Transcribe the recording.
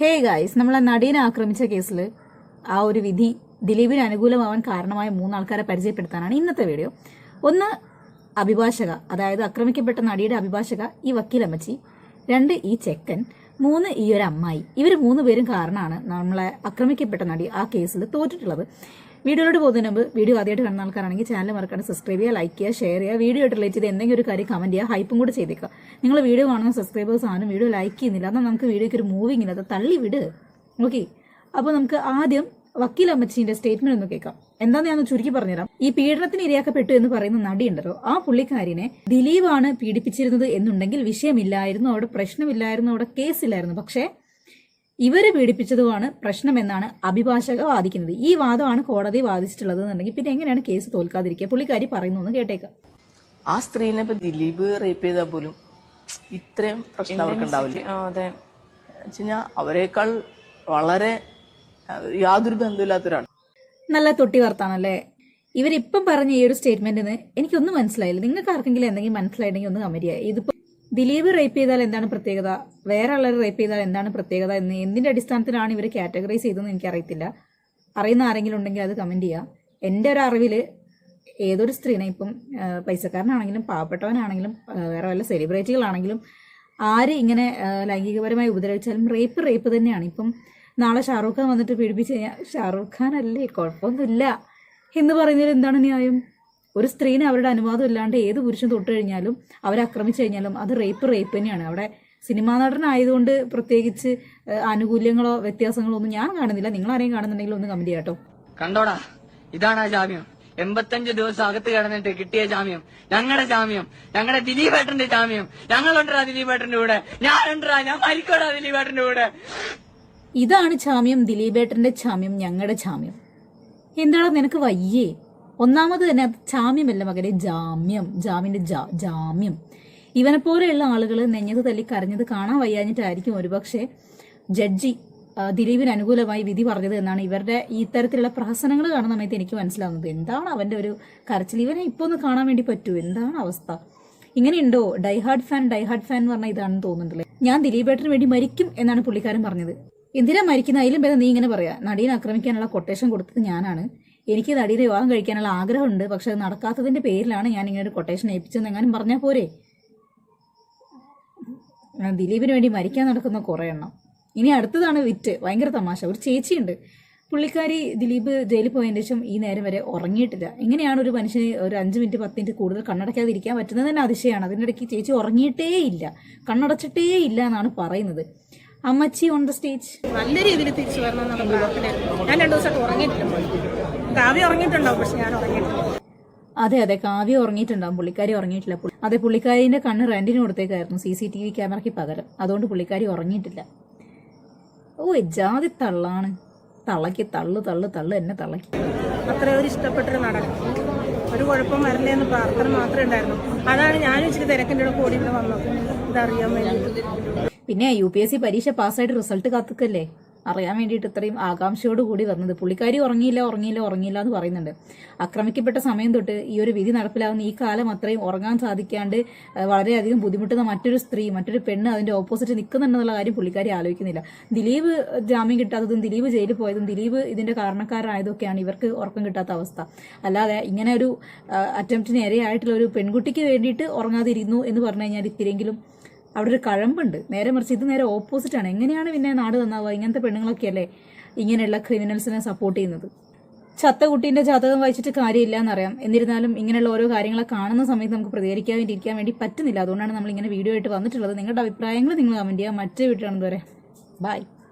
Hey guys നമ്മൾ ആ നടീനെ ആക്രമിച്ച കേസിൽ ആ ഒരു വിധി ദിലീപിന് അനുകൂലമാവാൻ കാരണമായ മൂന്നാൾക്കാരെ പരിചയപ്പെടുത്താനാണ് ഇന്നത്തെ വീഡിയോ. ഒന്ന് അഭിഭാഷക അതായത് ആക്രമിക്കപ്പെട്ട നടിയുടെ അഭിഭാഷക ഈ വക്കീലമ്മച്ചി. രണ്ട് ഈ ചെക്കൻ. മൂന്ന് ഈ ഒരു അമ്മായി. ഇവർ മൂന്ന് പേരും കാരണമാണ് നമ്മളെ ആക്രമിക്കപ്പെട്ട നടി ആ കേസിൽ തോറ്റിട്ടുള്ളത്. വീഡിയോയിലോട്ട് പോകുന്നതിന് മുമ്പ് വീഡിയോ ആദ്യമായിട്ട് കാണുന്ന ആൾക്കാരാണെങ്കിൽ ചാനൽ മറക്കാണ്ട് സബ്സ്ക്രൈബ് ചെയ്യുക ലൈക്ക് ചെയ്യുക ഷെയർ ചെയ്യുക വീഡിയോ ആയിട്ട് റിലേറ്റ് ചെയ്ത് എന്തെങ്കിലും ഒരു കാര്യം കമന്റ് ചെയ്യുക ഹൈപ്പും കൂടെ ചെയ്തേക്കുക. നിങ്ങൾ വീഡിയോ കാണുന്ന സബ്സ്ക്രൈബേഴ്സ് ആണ് വീഡിയോ ലൈക്ക് ചെയ്യുന്നില്ല. എന്നാൽ നമുക്ക് വീഡിയോയ്ക്ക് ഒരു മൂവിങ് ഇല്ല അത് തള്ളി വിട്. ഓക്കെ അപ്പോൾ നമുക്ക് ആദ്യം വക്കീൽ അമ്മച്ചീന്റെ സ്റ്റേറ്റ്മെന്റ് ഒന്ന് കേൾക്കാം. എന്താന്ന് ഞാൻ ചുരുക്കി പറഞ്ഞുതരാം. ഈ പീഡനത്തിന് ഇരയാക്കപ്പെട്ടു എന്ന് പറയുന്ന നടിയുണ്ടല്ലോ. ആ പുള്ളിക്കാരിനെ ദിലീപാണ് പീഡിപ്പിച്ചിരുന്നത് എന്നുണ്ടെങ്കിൽ വിഷയമില്ലായിരുന്നു അവിടെ പ്രശ്നമില്ലായിരുന്നു അവിടെ കേസില്ലായിരുന്നു. പക്ഷേ ഇവർ പീഡിപ്പിച്ചതുമാണ് പ്രശ്നമെന്നാണ് അഭിഭാഷക വാദിക്കുന്നത്. ഈ വാദമാണ് കോടതി വാദിച്ചിട്ടുള്ളത് എന്നുണ്ടെങ്കിൽ പിന്നെ എങ്ങനെയാണ് കേസ് തോൽക്കാതിരിക്കുക? പുള്ളിക്കാരി പറയുന്നു എന്ന് കേട്ടേക്കാം. ആ സ്ത്രീനെ ഇപ്പൊ ദിലീപ് റേപ്പ് ചെയ്താൽ പോലും ഇത്രയും പ്രശ്നം അവർക്ക് ഉണ്ടാവില്ല. അവരെക്കാൾ വളരെ യാതൊരു ബന്ധമില്ലാത്തൊരാണ് നല്ല തൊട്ടി വർത്താണല്ലേ ഇവരിപ്പം പറഞ്ഞ ഈ ഒരു സ്റ്റേറ്റ്മെന്റിന് എനിക്കൊന്നും മനസ്സിലായില്ല. നിങ്ങൾക്ക് ആർക്കെങ്കിലും എന്തെങ്കിലും മനസ്സിലായിട്ടുണ്ടെങ്കിൽ ഒന്ന് കമന്റ് ഇതിപ്പോ ദിലീപ് റേപ്പ് ചെയ്താൽ എന്താണ് പ്രത്യേകത? വേറെ ആളുകൾ റേപ്പ് ചെയ്താൽ എന്താണ് പ്രത്യേകത എന്ന് എന്തിന്റെ അടിസ്ഥാനത്തിലാണ് ഇവർ കാറ്റഗറൈസ് ചെയ്തതെന്ന് എനിക്കറിയത്തില്ല അറിയുന്ന ആരെങ്കിലും ഉണ്ടെങ്കിൽ അത് കമന്റ് ചെയ്യുക. എന്റെ ഒരു അറിവിൽ ഏതൊരു സ്ത്രീനെ ഇപ്പം പൈസക്കാരനാണെങ്കിലും പാവപ്പെട്ടവനാണെങ്കിലും വേറെ വല്ല സെലിബ്രിറ്റികളാണെങ്കിലും ആര് ഇങ്ങനെ ലൈംഗികപരമായി ഉപദ്രവിച്ചാലും റേപ്പ് റേപ്പ് തന്നെയാണ്. ഇപ്പം നാളെ ഷാറൂഖ് ഖാൻ വന്നിട്ട് പീഡിപ്പിച്ച് കഴിഞ്ഞാൽ ഷാറൂഖ് ഖാൻ അല്ലേ കുഴപ്പമൊന്നുമില്ല. എന്ന് പറയുന്നതിൽ എന്താണ് ന്യായം? ഒരു സ്ത്രീനെ അവരുടെ അനുവാദം ഇല്ലാണ്ട് ഏത് പുരുഷൻ തൊട്ട് കഴിഞ്ഞാലും അവരെ ആക്രമിച്ചു കഴിഞ്ഞാലും അത് റേപ്പ് റേപ്പ് തന്നെയാണ്. അവിടെ സിനിമാ നടനായതുകൊണ്ട് പ്രത്യേകിച്ച് ആനുകൂല്യങ്ങളോ വ്യത്യാസങ്ങളോ ഒന്നും ഞാൻ കാണുന്നില്ല. നിങ്ങൾ ആരെയും കാണുന്നുണ്ടെങ്കിൽ ഒന്ന് കമന്റ് ചെയ്യാം കണ്ടോടാ ഇതാണ് ആ ജാമ്യം. എൺപത്തഞ്ച് ദിവസം അകത്ത് കിടന്നിട്ട് കിട്ടിയ ജാമ്യം. ഞങ്ങളുടെ ജാമ്യം. ഞങ്ങളുടെ ദിലീപേട്ടന്റെ ജാമ്യം. ഞങ്ങളുണ്ടാ ദിലീപേട്ടന്റെ കൂടെ. ഞാനുണ്ടാ ഞാൻ മരിക്കോടാ ദിലീപേട്ടന്റെ കൂടെ. ഇതാണ് ചാമ്യം ദിലീപേട്ടന്റെ ചാമ്യം ഞങ്ങളുടെ ചാമ്യം. എന്താണ് നിനക്ക് വയ്യേ? ഒന്നാമത് തന്നെ ചാമ്യമല്ല മകനെ ജാമ്യം ജാമ്യന്റെ ജാമ്യം. ഇവനെ പോലെയുള്ള ആളുകൾ നെഞ്ഞത് തല്ലി കരഞ്ഞത് കാണാൻ വയ്യാഞ്ഞിട്ടായിരിക്കും ഒരുപക്ഷെ ജഡ്ജി ദിലീപിന് അനുകൂലമായി വിധി പറഞ്ഞത് എന്നാണ് ഇവരുടെ ഈ തരത്തിലുള്ള പ്രഹസനങ്ങൾ കാണുന്ന സമയത്ത് എനിക്ക് മനസ്സിലാവുന്നത്. എന്താണ് അവന്റെ ഒരു കരച്ചിൽ? ഇവനെ ഇപ്പൊ ഒന്ന് കാണാൻ വേണ്ടി പറ്റൂ? എന്താണ് അവസ്ഥ? ഇങ്ങനെയുണ്ടോ? ഡൈഹാർഡ് ഫാൻ ഡൈഹാർഡ് ഫാൻ എന്ന് പറഞ്ഞാൽ ഇതാണെന്ന് തോന്നുന്നുണ്ടല്ലേ? ഞാൻ ദിലീപേട്ടന് വേണ്ടി മരിക്കും എന്നാണ് പുള്ളിക്കാരൻ പറഞ്ഞത്. എന്തിനാ മരിക്കുന്ന? അതിലും ഭേദം നീ ഇങ്ങനെ പറയാ. നടീനെ ആക്രമിക്കാനുള്ള കൊട്ടേഷൻ കൊടുത്തത് ഞാനാണ്. എനിക്ക് നടീനെ വിവാഹം കഴിക്കാനുള്ള ആഗ്രഹമുണ്ട്. പക്ഷെ അത് നടക്കാത്തതിന്റെ പേരിലാണ് ഞാൻ ഇങ്ങനെ ഒരു കൊട്ടേഷൻ ഏൽപ്പിച്ചതെന്ന് എങ്ങാനും പറഞ്ഞാൽ പോരെ ദിലീപിന് വേണ്ടി മരിക്കാൻ നടക്കുന്ന കുറേ എണ്ണം. ഇനി അടുത്തതാണ് വിറ്റ്. ഭയങ്കര തമാശ. ഒരു ചേച്ചിയുണ്ട്. പുള്ളിക്കാരി ദിലീപ് ജയിലിൽ പോയതിന് ശേഷം ഈ നേരം വരെ ഉറങ്ങിയിട്ടില്ല. എങ്ങനെയാണ് ഒരു മനുഷ്യന് ഒരു അഞ്ച് മിനിറ്റ് പത്ത് മിനിറ്റ് കൂടുതൽ കണ്ണടയ്ക്കാതിരിക്കാൻ പറ്റുന്നത് തന്നെ അതിശയമാണ്. അതിന്റെ ഇടയ്ക്ക് ചേച്ചി ഉറങ്ങിയിട്ടേ ഇല്ല കണ്ണടച്ചിട്ടേ ഇല്ല എന്നാണ് പറയുന്നത്. അമ്മച്ചി ഓൺ ദ സ്റ്റേജ് നല്ല രീതിയിൽ തിരിച്ചു വരണം എന്നുള്ള പ്രാർത്ഥനയായിരുന്നു ഞാൻ രണ്ടു ദിവസമായിട്ട് ഉറങ്ങിയിട്ടില്ല കാവ്യ ഉറങ്ങിയിട്ടുണ്ടാവും പക്ഷെ ഞാൻ ഉറങ്ങിയിട്ടില്ല. അതെ അതെ കാവ്യ ഉറങ്ങിയിട്ടുണ്ടാവും. പുള്ളിക്കാരി ഉറങ്ങിയിട്ടില്ല. അതെ പുള്ളിക്കാരിന്റെ കണ്ണ് റെന്റിന് കൊടുത്തേക്കായിരുന്നു സി സി ടി വി ക്യാമറയ്ക്ക് പകരം. അതുകൊണ്ട് പുള്ളിക്കാരി ഉറങ്ങിയിട്ടില്ല. ഓ ജാതി തള്ളാണ്. തള്ളക്കി തള്ളു തള്ളു തള്ളു എന്നെ തള്ളക്കി അത്ര ഒരു ഇഷ്ടപ്പെട്ടൊരു നടൻ. ഒരു കുഴപ്പം വരില്ല എന്ന് പ്രാർത്ഥന മാത്രമേ ഉണ്ടായിരുന്നു. അതാണ് ഞാൻ ഇച്ചിരി തിരക്കിന്റെ കൂടെ കൂടി ഇവിടെ വന്നത്. ഇതറിയാൻ വേണ്ടിയിട്ട് പിന്നെ യു പി എസ് സി പരീക്ഷ പാസ്സായിട്ട് റിസൾട്ട് കാത്തുക്കല്ലേ? അറിയാൻ വേണ്ടിയിട്ട് ഇത്രയും ആകാംക്ഷയോട് കൂടി വന്നത്. പുള്ളിക്കാരി ഉറങ്ങിയില്ല ഉറങ്ങിയില്ല ഉറങ്ങിയില്ല എന്ന് പറയുന്നുണ്ട്. ആക്രമിക്കപ്പെട്ട സമയം തൊട്ട് ഈ ഒരു വിധി നടപ്പിലാവുന്ന ഈ കാലം അത്രയും ഉറങ്ങാൻ സാധിക്കാണ്ട് വളരെയധികം ബുദ്ധിമുട്ടുന്ന മറ്റൊരു സ്ത്രീ മറ്റൊരു പെണ്ണ് അതിന്റെ ഓപ്പോസിറ്റ് നിൽക്കുന്നുണ്ടെന്നുള്ള കാര്യം പുള്ളിക്കാരി ആലോചിക്കുന്നില്ല. ദിലീപ് ജാമ്യം കിട്ടാത്തതും ദിലീപ് ജയിലിൽ പോയതും ദിലീപ് ഇതിന്റെ കാരണക്കാരായതൊക്കെയാണ് ഇവർക്ക് ഉറക്കം കിട്ടാത്ത അവസ്ഥ. അല്ലാതെ ഇങ്ങനെ ഒരു അറ്റംപ്റ്റിന് ഇരയായിട്ടുള്ള ഒരു പെൺകുട്ടിക്ക് വേണ്ടിയിട്ട് ഉറങ്ങാതിരുന്നു എന്ന് പറഞ്ഞു കഴിഞ്ഞാൽ ഇത്തിരിയെങ്കിലും അവിടെ ഒരു കഴമ്പുണ്ട്. നേരെ മറിച്ച് ഇത് നേരെ ഓപ്പോസിറ്റ് ആണ്. എങ്ങനെയാണ് പിന്നെ നാട് നന്നാവുക? ഇങ്ങനത്തെ പെണ്ണുങ്ങളൊക്കെയല്ലേ ഇങ്ങനെയുള്ള ക്രിമിനൽസിനെ സപ്പോർട്ട് ചെയ്യുന്നത്? ചത്ത കുട്ടീന്റെ ജാതകം വായിച്ചിട്ട് കാര്യമില്ല എന്നറിയാം എന്നിരുന്നാലും ഇങ്ങനെയുള്ള ഓരോ കാര്യങ്ങളെ കാണുന്ന സമയത്ത് നമുക്ക് പ്രതികരിക്കാൻ വേണ്ടി ഇരിക്കാൻ വേണ്ടി പറ്റുന്നില്ല. അതുകൊണ്ടാണ് നമ്മൾ ഇങ്ങനെ വീഡിയോ ആയിട്ട് വന്നിട്ടുള്ളത്. നിങ്ങളുടെ അഭിപ്രായങ്ങൾ നിങ്ങൾ കമന്റ് ചെയ്യുക. മറ്റേ വീട്ടിലാണെന്ന് വരെ. ബൈ